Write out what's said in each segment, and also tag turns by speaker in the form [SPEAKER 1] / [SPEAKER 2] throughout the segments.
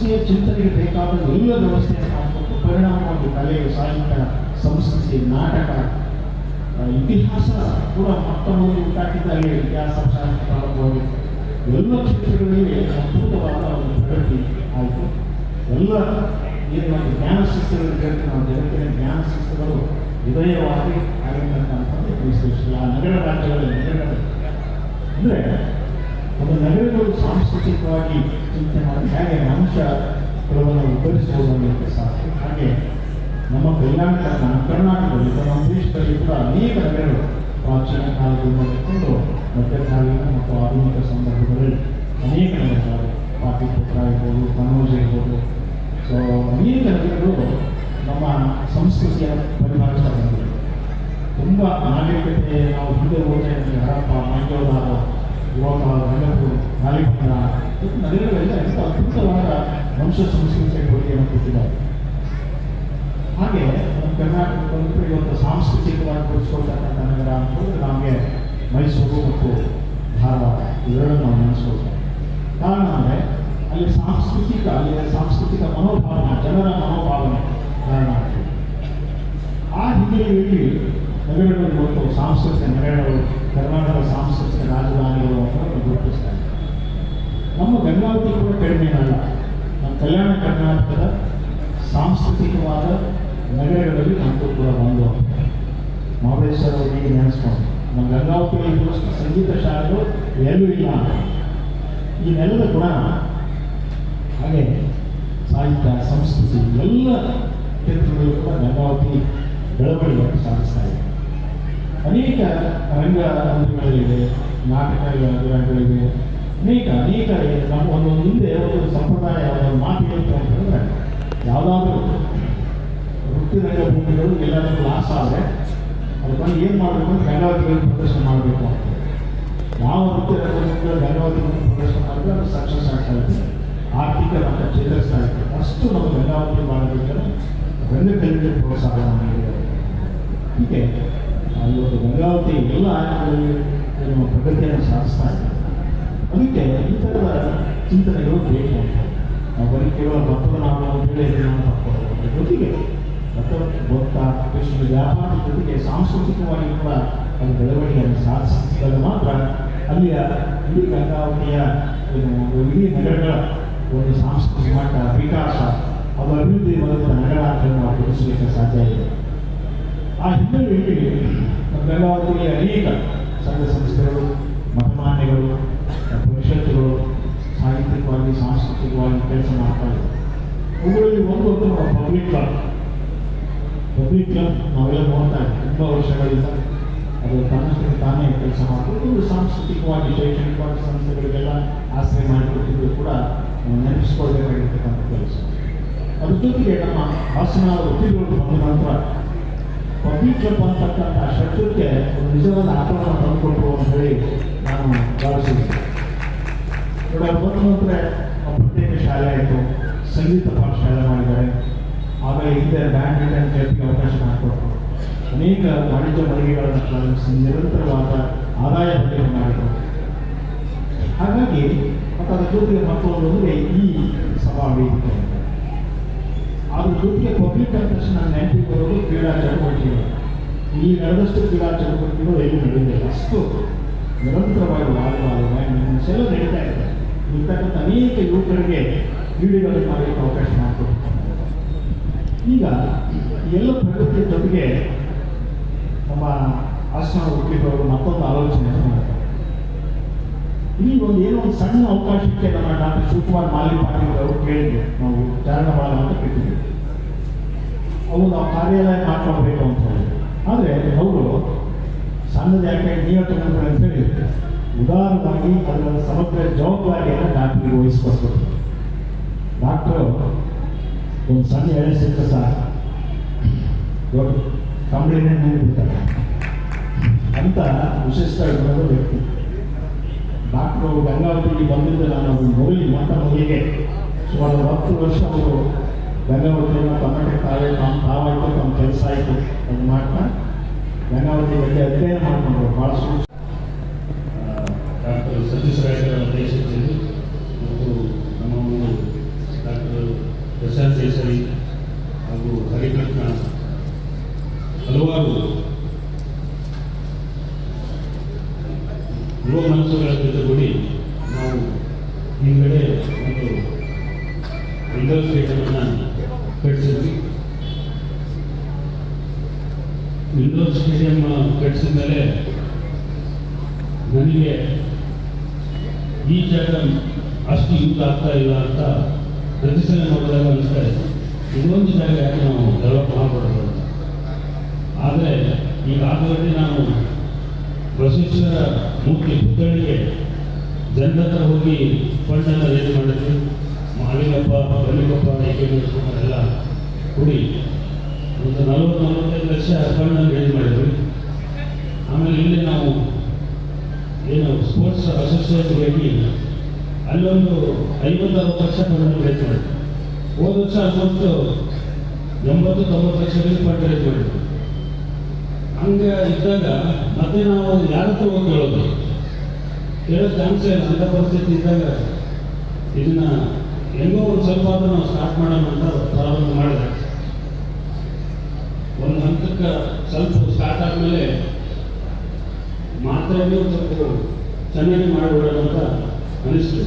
[SPEAKER 1] ರಾಷ್ಟ್ರೀಯ ಚಿಂತನೆಗೆ ಬೇಕಾದ ಎಲ್ಲ ವ್ಯವಸ್ಥೆಯನ್ನು ಮಾಡಿಕೊಂಡು ಪರಿಣಾಮವಾಗಿ ಕಲೆ ಸಾಹಿತ್ಯ, ಸಂಸ್ಕೃತಿ, ನಾಟಕ ಇತಿಹಾಸ ಕೂಡ ಮತ್ತೊಂದು ಉಂಟಾಕಿದ್ದಲ್ಲಿ ಇತಿಹಾಸ, ಸಾಹಿತ್ಯ ಎಲ್ಲ ಕ್ಷೇತ್ರಗಳಲ್ಲಿ ಅದ್ಭುತವಾದ ಒಂದು ಪ್ರಗತಿ ಆಯಿತು. ಎಲ್ಲ ಏನು ಜ್ಞಾನ ಶಿಸ್ತುಗಳು ನಾವು ಜಗತ್ತಿನ ಜ್ಞಾನ ಶಿಸ್ತುಗಳು ವಿಧೇಯವಾಗಿ ಆಗಿರ್ತಕ್ಕಂಥದ್ದು ಆ ನಗರ ರಾಜ್ಯಗಳಲ್ಲಿ ನಗರ ಅಂದರೆ ಒಂದು ನಗರಗಳು ಸಾಂಸ್ಕೃತಿಕವಾಗಿ ಚಿಂತನೆ ಹೇಗೆ ಮನುಷ್ಯ ಕೆಲವನ್ನು ಉದ್ಧರಿಸಬಹುದು ಸಾಧ್ಯ. ಹಾಗೆ ನಮ್ಮ ಕಲ್ಯಾಣ ನಮ್ಮ ಕರ್ನಾಟಕದಲ್ಲಿ ನಮ್ಮ ದೇಶದಲ್ಲಿ ಕೂಡ ಅನೇಕ ನಗರಗಳು ಪ್ರಾಚೀನ ಕಾಲದಿಂದ ಹಿಡ್ಕೊಂಡು ಮಧ್ಯಕಾಲೀನ ಮತ್ತು ಆಧುನಿಕ ಸಂದರ್ಭದಲ್ಲಿ ಅನೇಕ ನಗರಗಳು ಪಾಟಿಪುತ್ರ ಇರ್ಬೋದು, ಕನೋಜ್ ಇರ್ಬೋದು. ಸೊ ಅನೇಕ ನಗರಗಳು ನಮ್ಮ ಸಂಸ್ಕೃತಿಯ ಪರಿಭಾಷೆ ತುಂಬ ನಾಗರಿಕತೆ ನಾವು ಹಿಂದೆ ಹೋದ್ರೆ ಹರಪ್ಪ ಮಂಜೋದಾರ ಯುವಕ ರಂಗಪುರ ನಾಲಿಪಂದ್ರ ನಗರಗಳೆಲ್ಲ ಎಂಥ ವಂಶ ಸಂಸ್ಕೃತಿಯ ಕೊಡುಗೆಯನ್ನು ಕೊಟ್ಟಿದ್ದಾರೆ ಹಾಗೆ ನಮ್ಮ ಕರ್ನಾಟಕದಲ್ಲಿ ಇವತ್ತು ಸಾಂಸ್ಕೃತಿಕವಾಗಿ ಗುರುತಿಸ್ಕೊಳ್ತಕ್ಕಂಥ ನಗರ ಅಂತ ಹೇಳಿದ್ರೆ ನಮಗೆ ಮೈಸೂರು ಮತ್ತು ಧಾರವಾಡ ನಾವು ನೆನೆಸ್ಕೊಳ್ತೇವೆ ಕಾರಣ ಅಂದರೆ ಅಲ್ಲಿ ಸಾಂಸ್ಕೃತಿಕ ಅಲ್ಲಿಯ ಸಾಂಸ್ಕೃತಿಕ ಮನೋಭಾವನೆ ಜನರ ಮನೋಭಾವನೆ ಕಾರಣ ಆಗ್ತದೆ ಆ ಹಿನ್ನೆಲೆಯಲ್ಲಿ ನಗರಗಳು ಇವತ್ತು ಸಾಂಸ್ಕೃತಿಕ ನಗರಗಳು ಕರ್ನಾಟಕ ಸಾಂಸ್ಕೃತಿಕ ರಾಜಧಾನಿಗಳು ಅಂತ ಗುರುತಿಸ್ತಾರೆ. ನಮ್ಮ ಗಂಗಾವತಿ ಕೂಡ ಕಡಿಮೆ ಅಲ್ಲ. ನಮ್ಮ ಕಲ್ಯಾಣ ಕರ್ನಾಟಕದ ಸಾಂಸ್ಕೃತಿಕವಾದ ನಗರಗಳಲ್ಲಿ ನಮ್ಮದು ಕೂಡ ಒಂದು. ಮಹಾಬಲೇಶ್ವರ ಅವರಿಗೆ ನೆನೆಸ್ಕೊಂಡು, ನಮ್ಮ ಗಂಗಾವತಿಯಲ್ಲಿ ಇರುವಷ್ಟು ಸಂಗೀತ ಶಾಲೆಗಳು ಎಲ್ಲೂ ಇಲ್ಲ. ಈ ನೆಲದ ಗುಣ ಹಾಗೆ ಸಾಹಿತ್ಯ, ಸಂಸ್ಕೃತಿ, ಎಲ್ಲ ಕ್ಷೇತ್ರಗಳು ಕೂಡ ಗಂಗಾವತಿ ಬೆಳವಣಿಗೆ ಸಾಧಿಸ್ತಾ ಇದೆ. ಅನೇಕ ರಂಗ ಮಂದಿರಗಳಿವೆ ನಾಟಕ ರಂಗಗಳಿವೆ ಅನೇಕ ಅನೇಕ ನಮ್ಮ ಒಂದು ಹಿಂದೆ ಒಂದು ಸಂಪ್ರದಾಯ, ಒಂದು ಮಾತು ಹೇಳ್ತು ಅಂತಂದ್ರೆ ಯಾವುದಾದ್ರೂ ವೃತ್ತಿ ರಂಗಭೂಮಿಗಳು ಎಲ್ಲಾದ್ರೂ ಲಾಸ್ ಆದರೆ ಅದಕ್ಕೆ ಏನು ಮಾಡಬೇಕು ಅಂತ ಗಂಗಾವತಿಗಳನ್ನು ಪ್ರದರ್ಶನ ಮಾಡಬೇಕು ಅಂತ. ಯಾವ ವೃತ್ತಿ ರಂಗಭೂಮಿಗಳು ಗಂಗಾವತಿಗಳನ್ನು ಪ್ರದರ್ಶನ ಮಾಡಿದ್ರೆ ಅದು ಸಕ್ಸಸ್ ಆಗ್ತಾ ಇದೆ. ಆರ್ಥಿಕ ಮಟ್ಟ ಚೇತರಿಸ್ತಾ ಇದೆ. ಅಷ್ಟು ನಾವು ಗಂಗಾವತಿ ಮಾಡಬೇಕಾದ್ರೆ ರಂಗಕಲೆಗೆ ಪ್ರೋತ್ಸಾಹ ಮಾಡಿದ್ದಾರೆ. ಹೀಗೆ. ಇವತ್ತು ಗಂಗಾವತಿ, ಎಲ್ಲ ಏನು ಪ್ರಗತಿಯನ್ನು ಸಾಧಿಸ್ತಾ ಇದೆ ಅದಕ್ಕೆ ಈ ಥರದ ಚಿಂತನೆಗಳು ಬೇಕು ಅಂತ. ನಾವು ಬರೀ ಕೇವಲ ಭತ್ತದ ನಾವು ಇದನ್ನು ತಕ್ಕೊಳ್ಳೋದು ಜೊತೆಗೆ ಭತ್ತ ಭತ್ತ ಕೃಷಿ ವ್ಯಾಪಾರದ ಜೊತೆಗೆ ಸಾಂಸ್ಕೃತಿಕವಾಗಿ ಕೂಡ ಅದು ಬೆಳವಣಿಗೆಯನ್ನು ಸಾಧಿಸಿದಾಗ ಮಾತ್ರ ಅಲ್ಲಿಯ ಇಡೀ ಗಂಗಾವತಿಯ ಇಡೀ ನಗರಗಳ ಒಂದು ಸಾಂಸ್ಕೃತಿಕ ಮಟ್ಟ, ವಿಕಾಸ, ಅದು ಅಭಿವೃದ್ಧಿ ಹೊಂದಿದ ನಗರ ಅಂತ ನಾವು ಸಾಧ್ಯ ಇದೆ ಆ ಹಿನ್ನೆಲೆಯಲ್ಲಿ ನಮ್ಮ ಗಂಗಾವತಿಯಲ್ಲಿ ಅನೇಕ ಸಂಘ ಸಂಸ್ಥೆಗಳು ಮತಮಾನ್ಯಗಳು ಪರಿಷತ್ತುಗಳು ಸಾಹಿತ್ಯಿಕವಾಗಿ ಸಾಂಸ್ಕೃತಿಕವಾಗಿ ಕೆಲಸ ಮಾಡ್ತಾ ಇದ್ದಾರೆ ಅವುಗಳಲ್ಲಿ ಒಂದು ಒಂದು ನಮ್ಮ ಪಬ್ಲಿಕ್ ಕ್ಲಬ್ ಪಬ್ಲಿಕ್ ಕ್ಲಬ್ ನಾವೆಲ್ಲ ನೋಡ್ತಾ ತುಂಬ ವರ್ಷಗಳಿಂದ ಅದು ತನ್ನಷ್ಟಕ್ಕೆ ತಾನೇ ಕೆಲಸ ಮಾಡ್ಕೊಂಡು ಸಾಂಸ್ಕೃತಿಕವಾಗಿ ಶೈಕ್ಷಣಿಕವಾಗಿ ಸಂಸ್ಥೆಗಳಿಗೆಲ್ಲ ಆಶ್ರಯ ಮಾಡಿಕೊಟ್ಟಿದ್ದು ಕೂಡ ನಾವು ನೆನಪಿಸ್ಕೊಳ್ಬೇಕಾಗಿರ್ತಕ್ಕಂಥ ಕೆಲಸ ಅದ್ರ ಜೊತೆಗೆ ನಮ್ಮ ಹಾಸನ ವಕೀಲರು ಬಂದ ನಂತರ ಪಬ್ಲಿಕ್ ಕ್ಲಬ್ ಅಂತಕ್ಕಂಥ ಶಬ್ದಕ್ಕೆ ಒಂದು ನಿಜವಾದ ಆಕ್ರಮಣ ತಂದುಕೊಟ್ರು ಅಂತ ಹೇಳಿ ನಾನು ಭಾವಿಸಿದ್ದೆ ಇವಾಗ ಮೊದಲು ನಂತರ ಪ್ರತ್ಯೇಕ ಶಾಲೆ ಆಯಿತು ಸಂಗೀತ ಪಾಠಶಾಲೆ ಮಾಡಿದ್ದಾರೆ ಆಮೇಲೆ ಹಿಂದೆ ಬ್ಯಾಡ್ಮಿಂಟನ್ ಕ್ಲಬ್ಗೆ ಅವಕಾಶ ಮಾಡಿಕೊಟ್ರು ಅನೇಕ ವಾಣಿಜ್ಯ ಮಳಿಗೆಗಳನ್ನು ಪ್ರಾರಂಭಿಸಿ ನಿರಂತರವಾದ ಆದಾಯ ಹೊಂದಿಕೆ ಮಾಡಿದರು ಹಾಗಾಗಿ ಮತ್ತು ಅದರ ಜೊತೆಗೆ ಮತ್ತೊಂದು ಅಂದರೆ ಈ ಸಭಾ ವೇದಿಕೆ ಅದ್ರ ಜೊತೆಗೆ ಪಬ್ಲಿಕ್ ಅಂದ ತಕ್ಷಣ ನೆನಪಿಗೆ ಬರೋದು ಕ್ರೀಡಾ ಚಟುವಟಿಕೆಗಳು. ಇಲ್ಲಿ ನಡೆದಷ್ಟು ಕ್ರೀಡಾ ಚಟುವಟಿಕೆಗಳು ಎಲ್ಲಿ ನಡೆಯುತ್ತೆ ಅಷ್ಟು ನಿರಂತರವಾಗಿ ಬ್ಯಾಡ್ಮಿಂಟನ್ಸ್ ಎಲ್ಲ ನಡೀತಾ ಇದೆ. ಇರ್ತಕ್ಕಂಥ ಅನೇಕ ಯುವಕರಿಗೆ ಕ್ರೀಡೆಗಳನ್ನು ಮಾಡಲಿಕ್ಕೆ ಅವಕಾಶ ಮಾಡಿಕೊಡ್ತಾರೆ. ಈಗ ಎಲ್ಲ ಪ್ರಗತಿಯ ಜೊತೆಗೆ ನಮ್ಮ ಆಶ್ರಮ ಹುಟ್ಟಿದವರು ಮತ್ತೊಂದು ಆಲೋಚನೆಯನ್ನು ಮಾಡ್ತಾರೆ. ಇಲ್ಲಿ ಒಂದು ಏನೋ ಒಂದು ಸಣ್ಣ ಅವಕಾಶಕ್ಕೆ ನಮ್ಮ ಡಾಕ್ಟರ್ ಶಿವಕುಮಾರ್ ಮಾಲಿ ಪಾಟೀಲ್ ಅವರು ಕೇಳಿದ್ರು ನಾವು ಚಾರಣವಾಳ ಅಂತ ಕೇಳಿದ್ವಿ. ಅವರು ನಾವು ಕಾರ್ಯಾಲಯ ಮಾಡ್ಕೊಳ್ಬೇಕು ಅಂತ ಹೇಳಿದ್ರು ಆದರೆ ಅವರು ಸಣ್ಣದ ಯಾಕೆ ನೀವು ಅಂತ ಹೇಳಿ. ಉದಾಹರಣವಾಗಿ ಅದರ ಸಮಗ್ರ ಜವಾಬ್ದಾರಿಯನ್ನು ಡಾಕ್ಟರ್ಗೆ ವಹಿಸ್ಕೊಂಡು ಡಾಕ್ಟರ್, ಒಂದು ಸಣ್ಣ ಎಳೆ ಸಿಕ್ಕ ಸಹ ದೊಡ್ಡ ನೀಡಿಬಿಡ್ತಾರೆ ಅಂತ ವಿಶಿಷ್ಟ ವ್ಯಕ್ತಿ. ಡಾಕ್ಟರ್ ಗಂಗಾವತಿಗೆ ಬಂದಿದ್ದ ನಾನು ಅವ್ರ ಮೊದಲಿಗೆ ಮೊಟ್ಟ ಮೊದಲಿಗೆ ಸುಮಾರು ಹತ್ತು ವರ್ಷ ಅವರು ಗಂಗಾವತಿಯನ್ನು ಕರ್ನಾಟಕ ತಾವೇ ತಮ್ಮ ತಾವಾಯಿತು ತಮ್ಮ ಕೆಲಸ ಆಯಿತು. ಅದು ಮಾಡ್ತಾ ಗಂಗಾವತಿ ಬಗ್ಗೆ ಅಧ್ಯಯನ ಮಾಡಿಕೊಂಡ್ರು. ಭಾಳ ಸೂಕ್ಷ್ಮ
[SPEAKER 2] ಡಾಕ್ಟರ್ ಸತೀಶ್ ಮತ್ತು ನಮ್ಮ ಡಾಕ್ಟರ್ ಪ್ರಶಾಂತ್ ಕೇಸರಿ ಹಾಗೂ ಹರಿಕೃಷ್ಣ ಹಲವಾರು ಯುವ ಮನಸ್ಸುಗಳ ಜೊತೆಗೂಡಿ ನಾವು ಹಿಂದುಗಡೆ ಒಂದು ವಿಂಡೋ ಸ್ಟೇಡಿಯಮನ್ನು ಕಟ್ಟಿಸಿದ್ವಿ ವಿಂಡೋ ಸ್ಟೇಡಿಯಂ ಕಟ್ಟಿಸಿದ ಮೇಲೆ ನನಗೆ ಈ ಜಾಗ ಅಷ್ಟು ಯೂಸ್ ಆಗ್ತಾ ಇಲ್ಲ ಅಂತ ಪ್ರತಿ ಸಲ ನೋಡಿದಾಗ ಅನಿಸ್ತಾ ಇದೆ. ಇನ್ನೊಂದು ಜಾಗ ಯಾಕೆ ನಾವು ಡೆವಲಪ್ ಮಾಡಬಾರ್ದು ಆದರೆ ಈಗ ನಾನು ಬಸವೇಶ್ವರ ಮೂರ್ತಿ ಪುತ್ಥಳಿಗೆ ಜನರ ಹೋಗಿ ಫಂಡನ್ನು ರೇಸ್ ಮಾಡಿದ್ವಿ ಮಾಲಿಂಗಪ್ಪ ಏಕೆ ಎಲ್ಲ ಕೂಡಿ ಒಂದು ನಲವತ್ತು ನಲವತ್ತೈದು ಲಕ್ಷ ಫಂಡನ್ನು ರೇಸ್ ಮಾಡಿದ್ವಿ ಆಮೇಲೆ ಇಲ್ಲಿ ನಾವು ಏನು ಸ್ಪೋರ್ಟ್ಸ್ ಅಸೋಸಿಯೇಷನ್ಗಾಗಿ ಅಲ್ಲೊಂದು ಐವತ್ತು ಅರವತ್ತು ಲಕ್ಷ ಫಂಡನ್ನು ರೇಸ್ ಮಾಡಿದ್ವಿ ಹೋದ ವರ್ಷ ಆಲ್ಮೋಸ್ಟ್ ಎಂಬತ್ತು ತೊಂಬತ್ತು ಲಕ್ಷ ಫಂಡ್ ರೇಸ್ ಮಾಡಿದ್ವಿ ಹಂಗೆ ಇದ್ದಾಗ ಮತ್ತೆ ನಾವು ಯಾರ ಹತ್ರ ಹೋಗಿ ಕೇಳೋದು ಕೇಳೋ ಚಾನ್ಸ್ ಇಲ್ಲ ಅಂತ ಪರಿಸ್ಥಿತಿ ಇದ್ದಾಗ ಇದನ್ನ ಹೆಂಗೋ ಒಂದು ಸ್ವಲ್ಪ ಆದ್ರೂ ನಾವು ಸ್ಟಾರ್ಟ್ ಮಾಡೋಣ ಅಂತ ಪ್ರಾರಂಭ ಮಾಡಿದೆ. ಒಂದು ಹಂತಕ್ಕೆ ಸ್ವಲ್ಪ ಸ್ಟಾರ್ಟ್ ಆದಮೇಲೆ ಮಾತ್ರ ಒಂದು ಸ್ವಲ್ಪ ಚೆನ್ನಾಗಿ ಮಾಡಿಬಿಡೋಣ ಅಂತ ಅನಿಸ್ತು.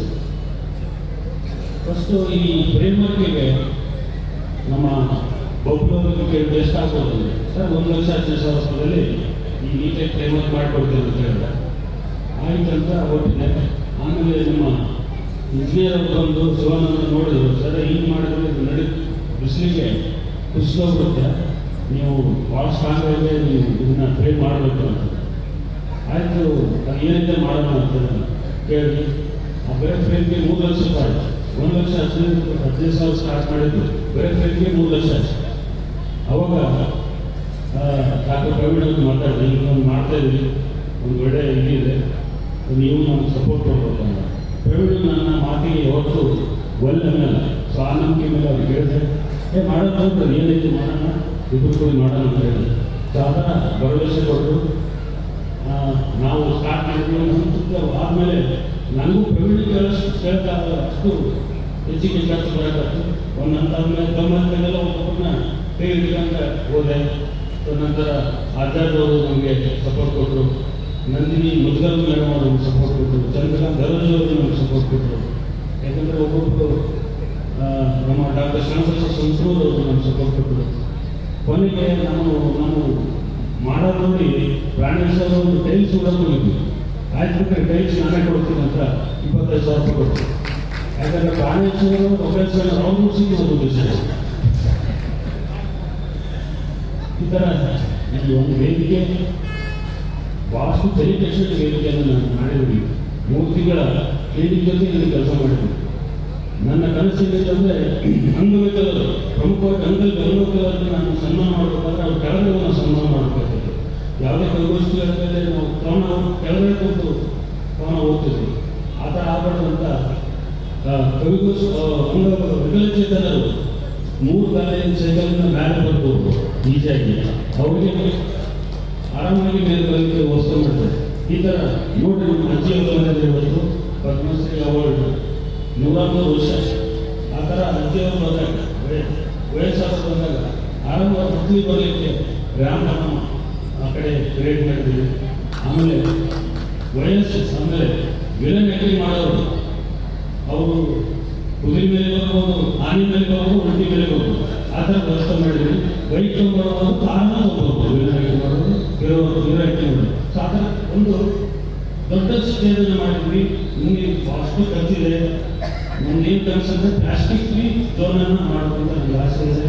[SPEAKER 2] ಫಸ್ಟು ಈ ಫ್ರೇಮ್ವರ್ಕಿಗೆ ನಮ್ಮ ಒಬ್ಬೊಬ್ಬರಿಗೆ ಕೇಳಿದ್ರೆ ಆಗ್ಬೋದು ಸರ್, ಒಂದು ಲಕ್ಷ ಹತ್ತು ಸಾವಿರ ರೂಪಾಯಿದಲ್ಲಿ ಈ ನೀಟಾಗಿ ಫ್ರೇಮ್ವರ್ಕ್ ಮಾಡಿಕೊಡ್ತೇವೆ ಅಂತ ಹೇಳಿದ್ರೆ ಆಯ್ತು ಅಂತ ಒಟ್ಟಿದೆ ಆಮೇಲೆ ನಮ್ಮ ಇಂಜಿನಿಯರ್ ಬಂದು ಶಿವಾನಂದ ನೋಡಿದ್ರು. ಸರ್, ಹಿಂಗೆ ಮಾಡಿದ್ರೆ ನಡಿ, ಬಿಸಿಲಿಗೆ ಕುಸಿದೋಗ್ಬಿಡುತ್ತೆ ನೀವು ಭಾಳ ಸ್ಟ್ರಾಂಗ್ ಆಗಿ ನೀವು ಇದನ್ನ ಟ್ರೈನ್ ಮಾಡಬೇಕು ಅಂತ. ಆಯಿತು ಏನಿದೆ ಮಾಡೋಣ ಅಂತ ಕೇಳಿ. ಆ ಬೇರೆ ಫ್ರೇಮ್ಗೆ ಮೂರು ಲಕ್ಷ ರೂಪಾಯಿ ಒಂದು ಲಕ್ಷ ಹದಿನೈದು ಹದಿನೈದು ಸಾವಿರ ಸ್ಟಾರ್ಟ್ ಮಾಡಿದ್ದು ಬೇರೆ ಫ್ರೇಮ್ಗೆ ಮೂರು ಲಕ್ಷ ಆಯ್ತು. ಅವಾಗ ಡಾಕ್ಟರ್ ಪ್ರವೀಣ್ ಅಂತ ಮಾತಾಡಿದೆ ಒಂದು ಮಾಡ್ತಾ ಇದ್ದೀನಿ ಒಂದು ಒಳ್ಳೆ ಇದಿದೆ ನೀವು ನಾನು ಸಪೋರ್ಟ್ ಮಾಡ್ಬೋದು ಅಂತ. ಪ್ರವೀಣ್ ನನ್ನ ಮಾತಿಗೆ ಯಾವತ್ತು ಒಳ್ಳೆ ಮೇಲೆ ಸೊ ಆ ನಂಬಿಕೆ ಮೇಲೆ ಅವ್ರು ಹೇಳಿದೆ ಏ ಮಾಡೋದು ಅಂತ ಏನೈತೆ ಮಾಡೋಣ? ಇಬ್ಬರು ಕೂಡ ಮಾಡೋಣ ಅಂತ ಹೇಳಿದೆ ಸೊ ಆ ಭರವಸೆ ಕೊಟ್ಟು ನಾವು ಸ್ಟಾರ್ಟ್ ಮಾಡಿದ್ವಿ ಆದಮೇಲೆ ನನಗೂ ಪ್ರವೀಣ್ ಕೇಳಿಸ್ ಕೇಳ್ತಾ, ಅಷ್ಟು ಹೆಚ್ಚಿಗೆ ಕೆಲಸ ಬರೋಕ್ಕಾಗ್ತು ಒಂದು ಹಂತ ಒಬ್ಬೊಬ್ಬನ ಒಬ್ಬೊಬ್ಬರನ್ನ ಓದೆ ಹಿಡ್ಕೊಂಡ ಹೋದೆ ಸೊ ನಂತರ ಆಚಾರ್ಯ ಅವರು ನಮಗೆ ಸಪೋರ್ಟ್ ಕೊಟ್ಟರು ನಂದಿನಿ ಮುದ್ಗಲ್ ಮೇಡಮ್ ಅವರು ಸಪೋರ್ಟ್ ಕೊಟ್ಟರು ಚಂದ್ರಕಾಂತ್ ದರೋಜ್ ಅವರು ನಮ್ಗೆ ಸಪೋರ್ಟ್ ಕೊಟ್ಟರು ಯಾಕಂದರೆ ಒಬ್ಬೊಬ್ಬರು ನಮ್ಮ ಡಾಕ್ಟರ್ ಶ್ರೀನಿವಾಸ ಸಂಸ್ಕೃತ್ ಅವರು ನಮ್ಗೆ ಸಪೋರ್ಟ್ ಕೊಟ್ಟರು ಕೊನೆಗೆ ನಾವು ನಾನು ಮಾಡೋದು ನೋಡಿ ಪ್ರಾಣೇಶ್ ಒಂದು ಟೈಲ್ಸ್ ಕೂಡ ಕೊಟ್ಟಿದ್ವಿ ಆಯ್ತು ಟೈಲ್ಸ್ ನಾನೇ ಕೊಡ್ತೀನಿ ಅಂತ ಇಪ್ಪತ್ತೈದು ಸಾವಿರ ರೂಪಾಯಿ ಕೊಡ್ತೀನಿ ಯಾಕಂದ್ರೆ ಪ್ರಾಣೇಶ್ ಅವರು ಮೊಬೈಲ್ ಸಲ ರೌಂಡ್ ಮುಗಿಸಿದ್ದು ಒಂದು ವಿಷಯ ಈ ಥರ ಇಲ್ಲಿ ಒಂದು ವೇದಿಕೆ ಭಾಳಷ್ಟು ಡೆಲಿಕೇಶನ್ ವೇದಿಕೆಯನ್ನು ನಾನು ಮಾಡಿದ್ವಿ ಮೂರು ತಿಂಗಳ ಕ್ಲಿನಿಕ್ ಜೊತೆ ನಾನು ಕೆಲಸ ಮಾಡಿದ್ವಿ ನನ್ನ ಕನಸು ಏನಿದೆ ಅಂಗವಿಕಲರು, ಪ್ರಮುಖ ಗಂಗಲ್ ಗಂಗವಿಕಲರನ್ನು ನಾನು ಸನ್ಮಾನ ಮಾಡಬೇಕಾದ್ರೆ ಅವ್ರ ಕೆಳಗಡೆ ಸನ್ಮಾನ ಮಾಡಬೇಕಾಗ್ತದೆ. ಯಾವುದೇ ಕೈಗೋಷ್ಠಿಗಳ ಮೇಲೆ ನಾವು ಕವನ ಕೆಳಗಡೆ ಕೂತು ಕವನ ಹೋಗ್ತಿದ್ವಿ ಆ ಥರ ಅಂಗ ವಿಕಲಚೇತನರು ಮೂರು ಕಾಲೇಜಿನ ಸೈಕಲ್ನ ಮೇಲೆ ಬರ್ಬೋದು ಈಸಿಯಾಗಿ ಅವರಿಗೆ ಆರಾಮಾಗಿ ಮೇಲೆ ಬರಲಿಕ್ಕೆ ವ್ಯವಸ್ಥೆ ಮಾಡ್ತಾರೆ ಈ ಥರ ನೋಡಿ ನಮ್ಮ ಅಜ್ಜಿಯವರು ಮನೆಯಲ್ಲಿ ಇವತ್ತು ಪದ್ಮಶ್ರೀ ಅವಾರ್ಡ್ ನೂರಾರು ವರ್ಷ. ಆ ಥರ ಅಜ್ಜಿಯವರು ಬಂದಾಗ, ವಯ- ವಯಸ್ಸಾದ್ರು ಬಂದಾಗ ಆರಂಭ ಮಕ್ಕಳು ಬರಲಿಕ್ಕೆ ಗ್ರಾಮ, ಆ ಕಡೆ ಕ್ರಿಯೇಟ್ ಮಾಡಿದ್ದೀವಿ. ಆಮೇಲೆ ವಯಸ್ಸು, ಆಮೇಲೆ ವಿಲನ್ ಆ್ಯಕ್ಟಿಂಗ್ ಮಾಡೋರು ಅವರು ಕುದುರೆ ಮೇಲೆ ಬರ್ಬೋದು ಆನೆ ಮೇಲೆ ಬರ್ಬೋದು ಒಂಟಿ ಮೇಲೆ ಬರ್ಬೋದು ಆ ಥರ ವ್ಯವಸ್ಥೆ ಮಾಡಿದ್ವಿ ಬೈಕ್ ತೊಗೊಂಡು ತಾನು ಹೋಗ್ಬೋದು ವಿರಾಯ ಆ್ಯಕ್ಟಿಂಗ್ ಮಾಡೋದು ಹೀರೋ ಮಾಡೋದು ಆ ಥರ ಒಂದು ದೊಡ್ಡ ಸ್ಟೇಜನ್ನು ಮಾಡಿದ್ವಿ. ನಿಮಗೆ ಫಾಸ್ಟ್ ಖರ್ಚಿದೆ. ನಿಮ್ಗೆ ಏನು ಕನಸಂದ್ರೆ ಪ್ಲಾಸ್ಟಿಕ್ ಫ್ರೀ ಝೋನನ್ನು ಮಾಡಬೇಕು ಅಂತ ನನಗೆ ಆಸೆ ಇದೆ.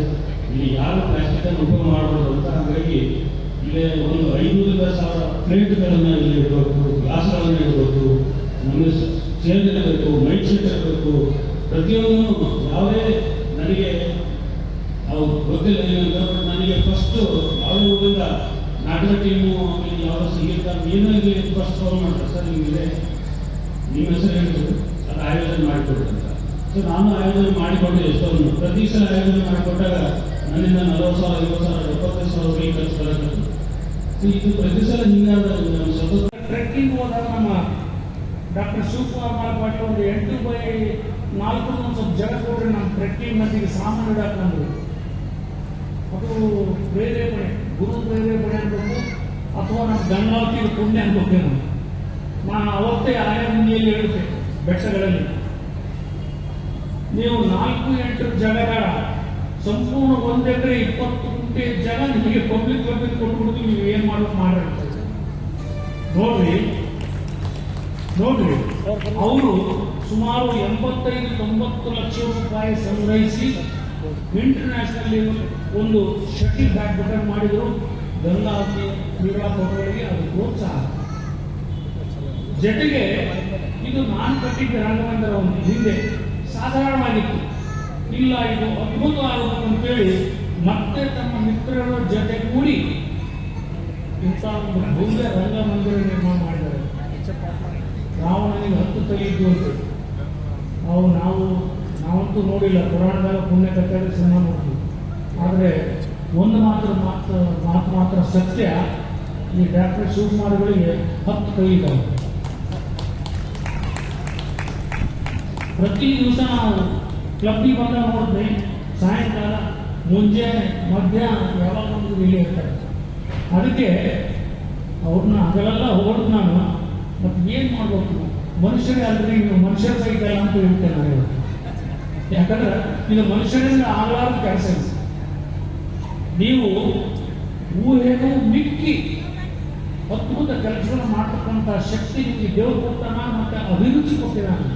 [SPEAKER 2] ಇಲ್ಲಿ ಯಾರು ಪ್ಲಾಸ್ಟಿಕನ್ನು ಉಪಯೋಗ ಮಾಡಬಾರ್ದು ಅಂತ ಹಾಗಾಗಿ ಇಲ್ಲೇ ಒಂದು ಐನೂರಿಂದ ಸಾವಿರ ಪ್ಲೇಟ್ಗಳನ್ನು ಇಲ್ಲಿ ಇಡಬೇಕು ಗ್ಲಾಸ್ಗಳನ್ನು ಇಡಬೇಕು. ನಮಗೆ ಇರಬೇಕು ಮೈಂಡ್ ಸೆಟ್ ಇರಬೇಕು ಪ್ರತಿಯೊಂದನ್ನು ಯಾವುದೇ ನನಗೆ ಅವು ಗೊತ್ತಿಲ್ಲ ಏನಂತ ನನಗೆ ಫಸ್ಟು ಯಾವುದೇ ಊರಿಂದ ನಾಟಕ ಟೀಮು ಆಮೇಲೆ ಯಾವುದೋ ಸಂಗೀತ ಏನಾಗಲಿ ಫಸ್ಟ್ ಫೋನ್ ಮಾಡ್ತಾರೆ. ಸರ್, ನಿಮಗೆ ನಿಮ್ಮ ಹೆಸರು ಹೇಳಿದ್ರು ಅದು ಆಯೋಜನೆ ಮಾಡಿಕೊಡ್ತಾರೆ ಸೊ ನಾನು ಆಯೋಜನೆ ಮಾಡಿಕೊಂಡೆ ಎಷ್ಟೊಂದು ಪ್ರತಿ ಸಲ ಆಯೋಜನೆ ಮಾಡಿಕೊಟ್ಟಾಗ ನನ್ನಿಂದ ನಲವತ್ತು ಸಾವಿರ, ಐವತ್ತು ಸಾವಿರ, ಎಪ್ಪತ್ತೈದು ಸಾವಿರ ರೂಪಾಯಿ ಖರ್ಚು ಬರೋದು ಸೊ ಇದು ಪ್ರತಿ ಸಲ ಹಿಂಗಾದ ನಮ್ಮ ಟ್ರೆಕ್ಕಿಂಗ್ ಹೋದಾಗ ನಮ್ಮ
[SPEAKER 3] ಡಾಕ್ಟರ್ ಶಿವಕುಮಾರ್ ಮಾಲ್ಪಾಟಿ ಒಂದು ಎಂಟು ಬೈ ನಾಲ್ಕು ಒಂದು ಸ್ವಲ್ಪ ಜಗ ಕೊಡ್ರಿ ನಮ್ಮ ಟ್ರೆಕ್ಕಿಂಗ್ ನದಿಗೆ ಸಾಮಾನು ಇಡಾಕೊಂಡು ಅದು ಪ್ರೇರೇಪಣೆ ಗುರು ಪ್ರೇರೇಪಣೆ ಅಂತಂದು ಅಥವಾ ನಮ್ಮ ಗಂಗಾವತಿಗೆ ಪುಣ್ಯ ಅನ್ಬೇಕೇನು ನಾನು ಅವತ್ತೇ ಆಯಾ ಮುಂದಿಯಲ್ಲಿ ಹೇಳುತ್ತೆ ಬೆಟ್ಟಗಳಲ್ಲಿ. ನೀವು ನಾಲ್ಕು ಎಂಟು ಜಾಗಗಳ ಸಂಪೂರ್ಣ ಒಂದು ಇಪ್ಪತ್ತು ಗುಂಟೆ ಜಾಗ ನಿಮಗೆ ಪಬ್ಲಿಕ್ ಪಬ್ಲಿಕ್ ಕೊಟ್ಬಿಡ್ತೀವಿ ನೀವು ಏನು ಮಾಡೋದು ಮಾಡ್ರಿ ನೋಡ್ರಿ. ನೋಡ್ರಿ, ಅವರು ಸುಮಾರು ಎಂಬತ್ತೈದು, ತೊಂಬತ್ತು ಲಕ್ಷ ರೂಪಾಯಿ ಸಂಗ್ರಹಿಸಿ ಇಂಟರ್ನ್ಯಾಷನಲ್ ಒಂದು ಶಟಲ್ ಬ್ಯಾಡ್ಮಿಂಟನ್ ಮಾಡಿದರು. ಗಂಗಾವತಿ ಕ್ರೀಡಾಪಟುಗಳಿಗೆ ಅದು ಪ್ರೋತ್ಸಾಹ. ಜೊತೆಗೆ ಇದು ನಾನು ಕಟ್ಟಿದ್ದ ರಂಗಮಂದಿರ ಒಂದು ಹಿಂದೆ ಸಾಧಾರಣವಾಗಿತ್ತು. ಇಲ್ಲ, ಇದು ಅದ್ಭುತ ಅಂತ ಅಂತೇಳಿ ಮತ್ತೆ ತಮ್ಮ ಮಿತ್ರರ ಜೊತೆ ಕೂಡಿ ಇಂಥ ಒಂದು ಭವ್ಯ ರಂಗಮಂದಿರ ನಿರ್ಮಾಣ ಮಾಡಿದ್ದಾರೆ ನನಗೆ ಹತ್ತು ತಲೆ ಇದ್ದು ಅಂತ. ಅವು ನಾವು, ನಾವಂತೂ ನೋಡಿಲ್ಲ. ಪುರಾಣದಾಗ ಪುಣ್ಯ ಕಟ್ಟಡ ಸಿನಿಮಾ ನೋಡ್ತೀವಿ. ಆದರೆ ಒಂದು ಮಾತ್ರ ಮಾತು ಮಾತು ಮಾತ್ರ ಸತ್ಯ, ಈ ಡಾಕ್ಟರ್ ಶಿವಕುಮಾರ್ಗಳಿಗೆ ಹತ್ತು ಕೈ ಇದ್ದಾವೆ. ಪ್ರತಿ ದಿವಸ ನಾವು ಕ್ಲಬ್ಬಿಗೆ ಬಂದಾಗ ನೋಡಿದ್ರೆ ಸಾಯಂಕಾಲ ಮುಂಜಾನೆ ಮಧ್ಯಾಹ್ನ, ಯಾವಾಗ ಇಲ್ಲಿ ಇರ್ತಾರೆ. ಅದಕ್ಕೆ ಅವ್ರನ್ನ ಹಗಲೆಲ್ಲ ಹೋಗೋದು ನಾನು ಮತ್ತೆ ಏನು ಮಾಡ್ಬೇಕು? ಮನುಷ್ಯರೇ ಅಲ್ರಿ ನೀವು ಮನುಷ್ಯರ ಕೈಗಲ್ಲ ಅಂತ ಹೇಳ್ತೇನೆ ನಾನು ಯಾಕಂದ್ರೆ ಇದು ಮನುಷ್ಯರಿಂದ ಆಗಲಾರ್ದ ಕೆಲಸ ನೀವು ಊಹೆಗೂ ಮಿಕ್ಕಿ ಅದ್ಭುತ ಕೆಲಸಗಳನ್ನು ಮಾಡ್ತಕ್ಕಂಥ ಶಕ್ತಿ ನಿಮಗೆ ದೇವರು ಕೊಡ್ತಾನ ಮತ್ತೆ ಅಭಿರುಚಿ ಕೊಟ್ಟಿದ್ದಾನೆ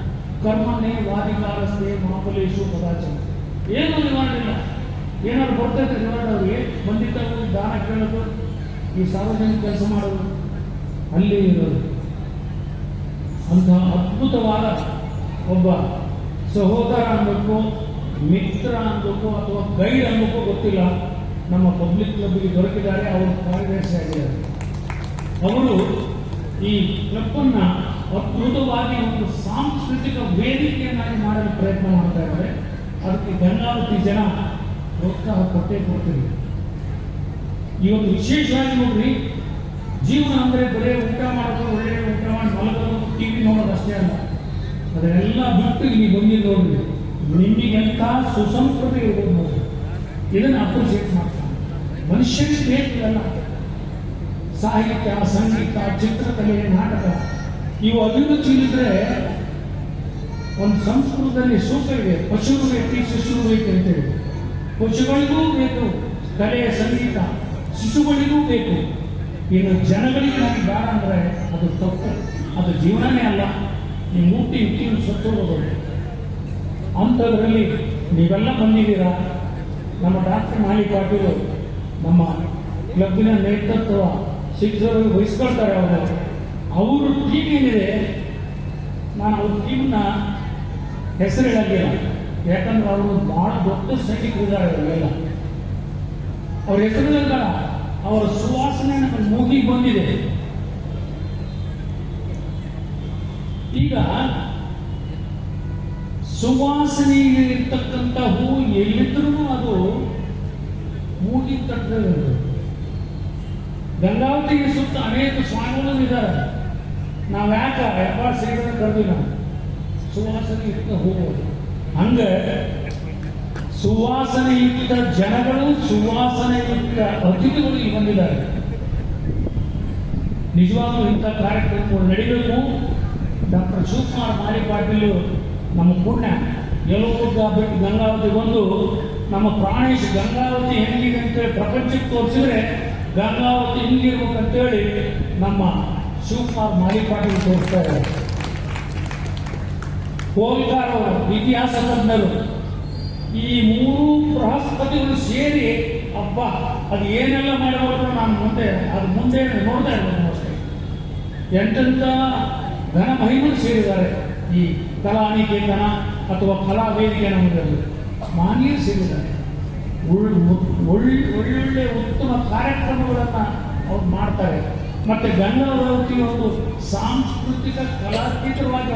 [SPEAKER 3] ಕರ್ಮನೇ ವಾದಿಕಾರಸ್ಥೆ ಮಹಾಬಲೇಶು ಪದಾಚಾರ ಏನು ನಿವಾರಣೆ ಏನಾದ್ರು ಬರ್ತೈತೆ ನಿವಾರಣೆ ಅವ್ರಿಗೆ. ಬಂದಿದ್ದವು ದಾನ ಕೇಳೋದು, ಈ ಸಾರ್ವಜನಿಕ ಕೆಲಸ ಮಾಡೋದು. ಅಲ್ಲಿ ಇರೋದು. ಅಂತಹ ಅದ್ಭುತವಾದ ಒಬ್ಬ ಸಹೋದರ ಅನ್ಬೇಕು ಮಿತ್ರ ಅನ್ಬೇಕು ಅಥವಾ ಗೈಡ್ ಅನ್ಬೇಕು ಗೊತ್ತಿಲ್ಲ. ನಮ್ಮ ಪಬ್ಲಿಕ್ ಕ್ಲಬ್ಗೆ ದೊರಕಿದ್ದಾರೆ, ಅವರು ಕಾರ್ಯದರ್ಶಿ ಆಗಿದ್ದಾರೆ. ಅವರು ಈ ಕ್ಲಬ್ಬನ್ನು ಅದ್ಭುತವಾಗಿ ಒಂದು ಸಾಂಸ್ಕೃತಿಕ ವೇದಿಕೆಯನ್ನಾಗಿ ಮಾಡಲು ಪ್ರಯತ್ನ ಮಾಡ್ತಾ ಇದ್ದಾರೆ. ಅದಕ್ಕೆ ಗಂಗಾವತಿ ಜನ ಪ್ರೋತ್ಸಾಹ ಕೊಟ್ಟೇ ಕೊಡ್ತೀವಿ ಇವತ್ತು ವಿಶೇಷವಾಗಿ ನೋಡ್ರಿ, ಜೀವನ ಅಂದ್ರೆ ಬರೀ ಊಟ ಮಾಡೋದು ಒಳ್ಳೆ ಊಟ ಮಾಡಿ ಮಲಗೋದು ಟಿವಿ ನೋಡೋದು ಅಷ್ಟೇ ಅಲ್ಲ ಅದನ್ನೆಲ್ಲ ಬಿಟ್ಟು ಇಲ್ಲಿ ಬಂದಿದ್ದು ನೋಡ್ರಿ. ನಿಮಗೆಂತ ಸುಸಂಸ್ಕೃತಿ ಇರ್ಬೋದು ನೋಡಿ ಇದನ್ನು ಅಪ್ರಿಸಿಯೇಟ್ ಮಾಡ್ತಾರೆ. ಮನುಷ್ಯನಿಗೆ ಬೇಕಿಲ್ಲ ಸಾಹಿತ್ಯ, ಸಂಗೀತ, ಚಿತ್ರಕಲೆ, ನಾಟಕ, ಇವು ಅದನ್ನು ಇದ್ರೆ ಒಂದು ಸಂಸ್ಕೃತದಲ್ಲಿ ಸೂಕ್ತ ಇದೆ. ಪಶುರು ವ್ಯಕ್ತಿ ಶಿಶುರು ಬೇಕು ಅಂತೇಳಿ ಪಶುಗಳಿಗೂ ಬೇಕು. ಕಲೆ, ಸಂಗೀತ, ಶಿಶುಗಳಿಗೂ ಬೇಕು. ಇನ್ನು ಜನಗಳಿಗೆ ಬೇಡ ಅಂದರೆ ಅದು ತಪ್ಪು. ಅದು ಜೀವನನೇ ಅಲ್ಲ. ನೀವು ಮುಟ್ಟಿ ಇಟ್ಟಿ ಸತ್ತೋಗೋದು ಅಂಥದ್ರಲ್ಲಿ ನೀವೆಲ್ಲ ಬಂದಿದ್ದೀರಾ? ನಮ್ಮ ಡಾಕ್ಟರ್ ಮಾಲಿ ಪಾಟೀಲು, ನಮ್ಮ ಕ್ಲಬ್ನ ನೇತೃತ್ವ ಶಿಕ್ಷಕರು ವಹಿಸ್ಕೊಳ್ತಾರೆ ಅವರು. ಅವ್ರ ಟೀಮ್ ಏನಿದೆ? ನಾನು ಅವ್ರ ಟೀಮ್ನ ಹೆಸರು ಹೇಳಿಲ್ಲ ಯಾಕಂದ್ರೆ ಅವರು ಭಾಳ ದೊಡ್ಡ ಸೈನಿಕರಿದ್ದಾರೆ ಅವರೆಲ್ಲ. ಅವ್ರ ಹೆಸರು ಅವರ ಸುವಾಸನೆ ನಮ್ಮ ಮೂಗಿಗೆ ಬಂದಿದೆ. ಈಗ ಸುವಾಸನೆ ಇರ್ತಕ್ಕಂಥ ಹೂ ಎಲ್ಲಿದ್ರೂ ಅದು ಮೂಗಿನ ತಟ್ಟದೆ ಗಂಗಾವತಿಗೆ ಸುತ್ತ ಅನೇಕ ಸ್ವಾಮಿಗಳು ಇದ್ದಾರೆ ನಾವು ಯಾಕೆ ವ್ಯಾಪಾರ ಸೇರಿದ್ರೆ ಕರೆದ್ವಿ ನಾವು ಸುವಾಸನೆ ಇಟ್ಟ ಹೋಗೋದು ಹಂಗೆ ಸುವಾಸನೆ ಇಟ್ಟ ಜನಗಳು ಸುವಾಸನೆಯುಕ್ತ ಅತಿಥಿಗಳು ಈಗ ಬಂದಿದ್ದಾರೆ. ನಿಜವಾಗ್ಲೂ ಇಂಥ ಕಾರ್ಯಕ್ರಮಗಳು ನಡೀಬೇಕು? ಡಾಕ್ಟರ್ ಶಿವಕುಮಾರ್ ಮಾಲಿ ಪಾಟೀಲ್ ನಮ್ಮ ಪುಣ್ಯ. ಯಲಬುರ್ಗ ಬಿಟ್ಟು ಗಂಗಾವತಿ ಬಂದು ನಮ್ಮ ಪ್ರಾಣೇಶ್ ಗಂಗಾವತಿ ಹೆಂಗಿದೆ ಅಂತೇಳಿ ಪ್ರಪಂಚಕ್ಕೆ ತೋರಿಸಿದ್ರೆ ಗಂಗಾವತಿ ಹಿಂಗಿರ್ಬೇಕಂತೇಳಿ ನಮ್ಮ ಶಿವಕುಮಾರ್ ಮಾಲಿ ಪಾಟೀಲ್ ತೋರಿಸ್ತಾ ಇದ್ದಾರೆ. ಕೋವಿಕಾರ ಅವರು ಇತಿಹಾಸ ತಜ್ಞರು ಈ ಮೂರು ಬೃಹಸ್ಪತಿಗಳು ಸೇರಿ ಅಪ್ಪ ಅದು ಏನೆಲ್ಲ ಮಾಡಬಹುದು ನಾನು ಮುಂದೆ ಅದು ಮುಂದೆ ನೋಡ್ತಾ ಇರ್ಬೋದು ಎಂತೆಂಥ ಘನ ಮಹಿಮರು ಸೇರಿದ್ದಾರೆ. ಈ ಕಲಾನಿಕೇತನ ಅಥವಾ ಕಲಾ ವೇದಿಕೆ ನಮ್ಮದಲ್ಲಿ ಮಾನ್ಯ ಸೇರಿದ್ದಾರೆ. ಒಳ್ಳೆ ಒಳ್- ಒಳ್ಳೊಳ್ಳೆ ಉತ್ತಮ ಕಾರ್ಯಕ್ರಮಗಳನ್ನು ಅವ್ರು ಮಾಡ್ತಾರೆ. ಮತ್ತೆ ಗಂಗಾವತಿ ಒಂದು ಸಾಂಸ್ಕೃತಿಕ ಕಲಾತ್ಮಕವಾಗಿ